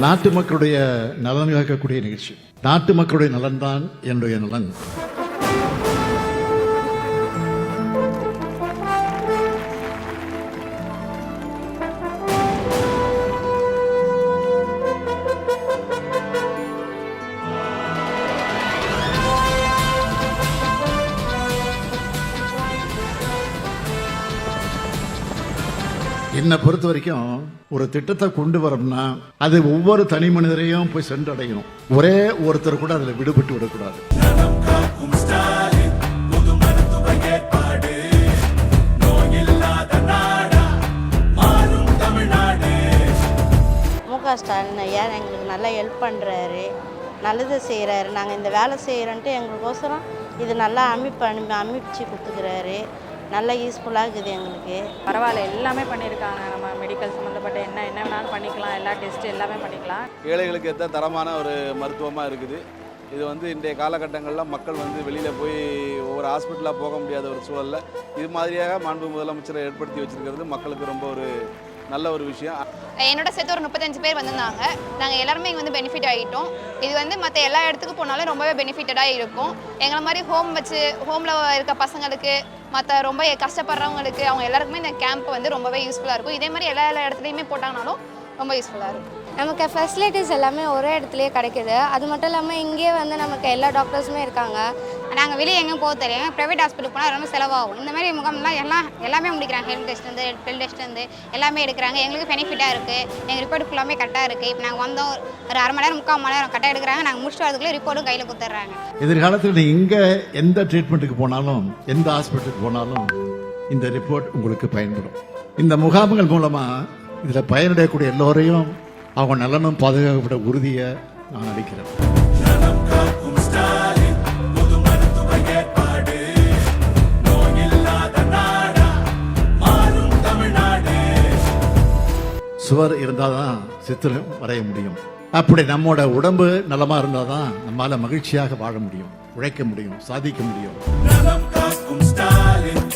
நாட்டு மக்களுடைய நலன் காக்கக்கூடிய நிகழ்ச்சி. நாட்டு மக்களுடைய நலன்தான் என்னுடைய நலன். என்னை பொறுத்த வரைக்கும் ஒரு திட்டத்தை கொண்டு வரோம்னா அது ஒவ்வொரு தனி மனிதரையும் போய் சென்றடையணும். ஒரே ஒருத்தர் கூட அதில் விடுபட்டு விடக்கூடாது. முக ஸ்டாலின் ஐயா எங்களுக்கு நல்லா ஹெல்ப் பண்ணுறாரு நல்லது செய்கிறாரு நாங்கள் இந்த வேலை செய்கிறோன்ட்டு எங்களுக்கோசரம் இது நல்லா அமைப்பு அனுப்பி அமைச்சு கொடுத்துக்கிறாரு. நல்லா யூஸ்ஃபுல்லாக இருக்குது எங்களுக்கு. பரவாயில்ல எல்லாமே பண்ணியிருக்காங்க. நம்ம மெடிக்கல் சம்மந்தப்பட்ட என்ன என்ன வேணாலும் பண்ணிக்கலாம். எல்லா டெஸ்ட் எல்லாமே பண்ணிக்கலாம். ஏழைகளுக்கு ஏற்ற தரமான ஒரு மருத்துவமாக இருக்குது. இது வந்து இன்றைய காலகட்டங்களில் மக்கள் வந்து வெளியில் போய் ஒவ்வொரு ஹாஸ்பிட்டலாக போக முடியாத ஒரு சூழலில் இது மாதிரியாக மாண்பு முதலமைச்சரை ஏற்படுத்தி வச்சிருக்கிறது மக்களுக்கு ரொம்ப ஒரு நல்ல ஒரு விஷயம். என்னோட சேர்த்து ஒரு முப்பத்தஞ்சு பேர் வந்திருந்தாங்க. நாங்கள் எல்லாருமே இங்கே வந்து பெனிஃபிட் ஆகிட்டோம் இது வந்து மற்ற எல்லா இடத்துக்கு போனாலும் ரொம்பவே பெனிஃபிட்டடாக இருக்கும். எங்களை மாதிரி ஹோம் வச்சு ஹோமில் இருக்க பசங்களுக்கு மற்ற ரொம்ப கஷ்டப்படுறவங்களுக்கு அவங்க எல்லாருக்குமே இந்த கேம்ப் வந்து ரொம்பவே யூஸ்ஃபுல்லாக இருக்கும். இதே மாதிரி எல்லா எல்லா இடத்துலையுமே போட்டாங்கனாலும் ரொம்ப யூஸ்ஃபுல்லாக இருக்கும் நமக்கு ஃபெசிலிட்டிஸ் எல்லாமே ஒரே இடத்துலையே கிடைக்குது. அது மட்டும் இல்லாமல் இங்கேயே வந்து நமக்கு எல்லா டாக்டர்ஸுமே இருக்காங்க. நாங்கள் வெளியே எங்கேயும் போக தெரியும் ப்ரைவேட் ஹாஸ்பிட்டல் போனால் ரொம்ப செலவாகும். இந்த மாதிரி முகாம்லாம் எல்லாம் எல்லாமே முடிக்கிறாங்க. ஹெல்த் டெஸ்ட்லேருந்து பில் டெஸ்ட்லேருந்து எல்லாமே எடுக்கிறாங்க. எங்களுக்கு பெனிஃபிட்டாக இருக்குது எங்கள் ரிப்போர்ட் ஃபுல்லாமே கரெக்டாக இருக்குது இப்போ நாங்கள் வந்தோம். ஒரு அரை மணி நேரம் முக்கால் மணி நேரம் கரெக்டாக எடுக்கிறாங்க. நாங்கள் முடிச்சுட்டு வரதுக்குள்ளே ரிப்போர்ட்டும் கையில் கொடுத்துட்றாங்க. எதிர்காலத்தில் நீ எங்கே எந்த ட்ரீட்மெண்ட்டுக்கு போனாலும் எந்த ஹாஸ்பிட்டலுக்கு போனாலும் இந்த ரிப்போர்ட் உங்களுக்கு பயன்படும். இந்த முகாம்கள் மூலமாக இதில் பயனடையக்கூடிய எல்லோரையும் அவங்க நலனும் பாதுகாக்கப்பட உறுதியை நான் அளிக்கிறேன். சுவர் இருந்தால் தான் சித்திரம் வரைய முடியும். அப்படி நம்மோட உடம்பு நலமா இருந்தால் தான் நம்மால மகிழ்ச்சியாக வாழ முடியும் உழைக்க முடியும் சாதிக்க முடியும். நலம் காக்கும் ஸ்டாலின்